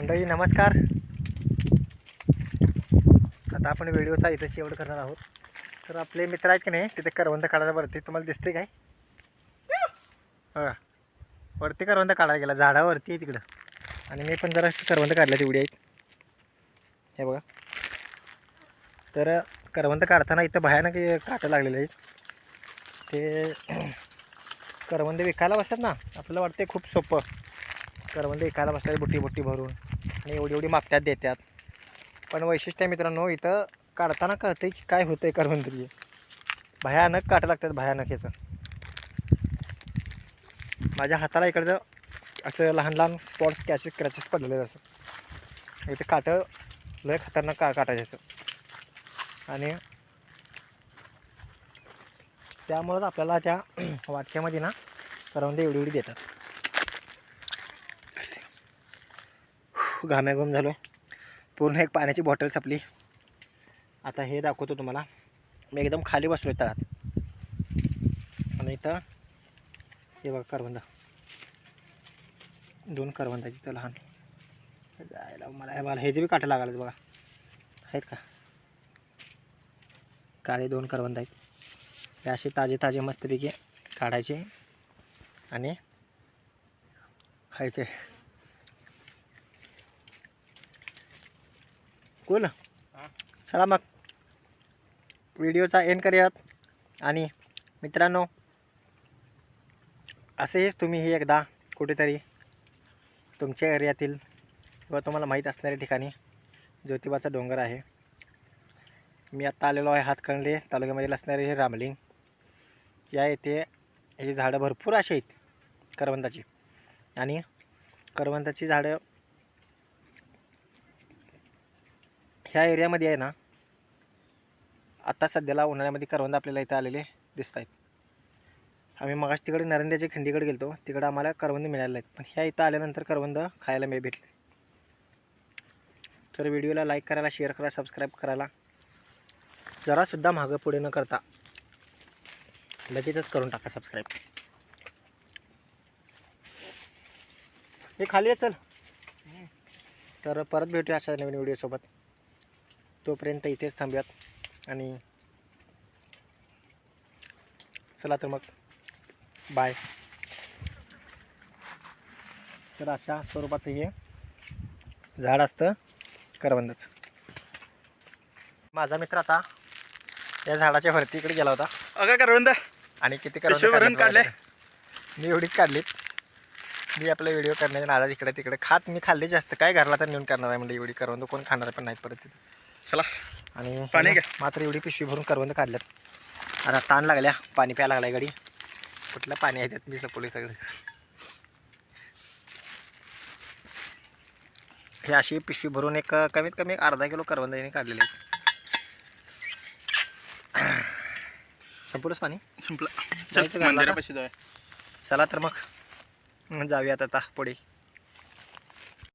मंडळी नमस्कार. आता आपण व्हिडिओचा इथं शेवट करणार आहोत. तर आपले मित्र आहेत की नाही तिथे करवंद काढायला वरती तुम्हाला दिसते काय? हां. वरती करवंद काढायला गेला झाडावरती आहे तिकडं. आणि मी पण जरा करवंद काढल्या तेवढी आहेत. हे बघा. तर करवंद काढताना इथं भयानक काटं लागलेले आहेत. ते करवंद विकायला बसतात ना आपल्याला वाटते खूप सोपं. करवंद विकायला बसतात बुट्टी बुट्टी भरून. आणि एवढी एवढी मागत्यात देतात पण वैशिष्ट्य मित्रांनो इथं काढताना कळतं की काय होतं आहे करवंदरी. भयानक काटं लागतात भयानक याचं. माझ्या हाताला इकडचं असं लहान लहान स्पॉट्स कॅचेस क्रॅचेस पडलेले असं. इथे काटं लय खतरनाक का काटायचं असं. आणि त्यामुळंच आपल्याला त्या वाटक्यामध्ये ना करवंदे एवढी एवढी देतात. घामेघूम झालो. पूर्ण एक पाण्याची बॉटल संपली आता हे दाखवतो तुम्हाला. मी एकदम खाली बसलो आहे तळात. आणि इथं हे बघा करवंदा. दोन करवंदाची आहेत इथं लहान. जायला मला हे मला हे जे बी काटं लागायला बघा. आहेत का? काळे दोन करवंद आहेत. हे असे ताजे ताजे मस्तपैकी काढायचे आणि खायचे. कोण चला मग. व्हिडिओचा एंड करूयात. आणि मित्रांनो असेच तुम्हीही एकदा कुठेतरी तुमच्या एरियातील किंवा तुम्हाला माहीत असणाऱ्या ठिकाणी ज्योतिबाचा डोंगर आहे. मी आत्ता आलेलो आहे हातकणले तालुक्यामधील असणारे हे रामलिंग. या येथे हे झाडं भरपूर अशी आहेत करवंदाची. आणि करवंदाची झाडं ह्या एरियामध्ये आहे ना आत्ता सध्याला उन्हाळ्यामध्ये करवंद आपल्याला इथं आलेले दिसत आहेत आम्ही मगाच तिकडे नरंद्याच्या खिंडीकडे गेलतो तिकडं आम्हाला करवंद मिळाले आहेत. पण ह्या इथं आल्यानंतर करवंद खायला मी भेटले. तर व्हिडिओला लाईक करायला शेअर करा सबस्क्राईब करायला जरासुद्धा मागं पुढे न करता लगेचच करून टाका सबस्क्राईब हे खाली आहे चल. तर परत भेटूया अशा नवीन व्हिडिओसोबत. तोपर्यंत इथेच थांबूयात. आणि चला तर मग. बाय तर अशा स्वरूपाचं हे झाड असतं करवंदाचं. माझा मित्र आता या झाडाच्या वरती इकडे गेला होता. अगं करवंद. आणि किती भरून काढले? मी एवढीच काढलीत मी आपला व्हिडिओ करण्याच्या नादात इकडे तिकडे खात मी खाल्ली जास्त. काय घरला तर नेऊन करणार आहे म्हणजे एवढी करवंद कोण खाणार पण नाहीत परत तिथे. चला. आणि पाणी घ्या. मात्र एवढी पिशवी भरून करवंद काढल्यात. आता ताण लागल्या. पाणी प्यायला लागलाय गाडी कुठलं पाणी आहे त्यात? मी सपोली सगळं. हे अशी पिशवी भरून एक कमीत कमी एक अर्धा किलो करवंद याने काढलेले संपूर्णच पाणी? संपलं. चला तर मग जाऊयात आता पुढे.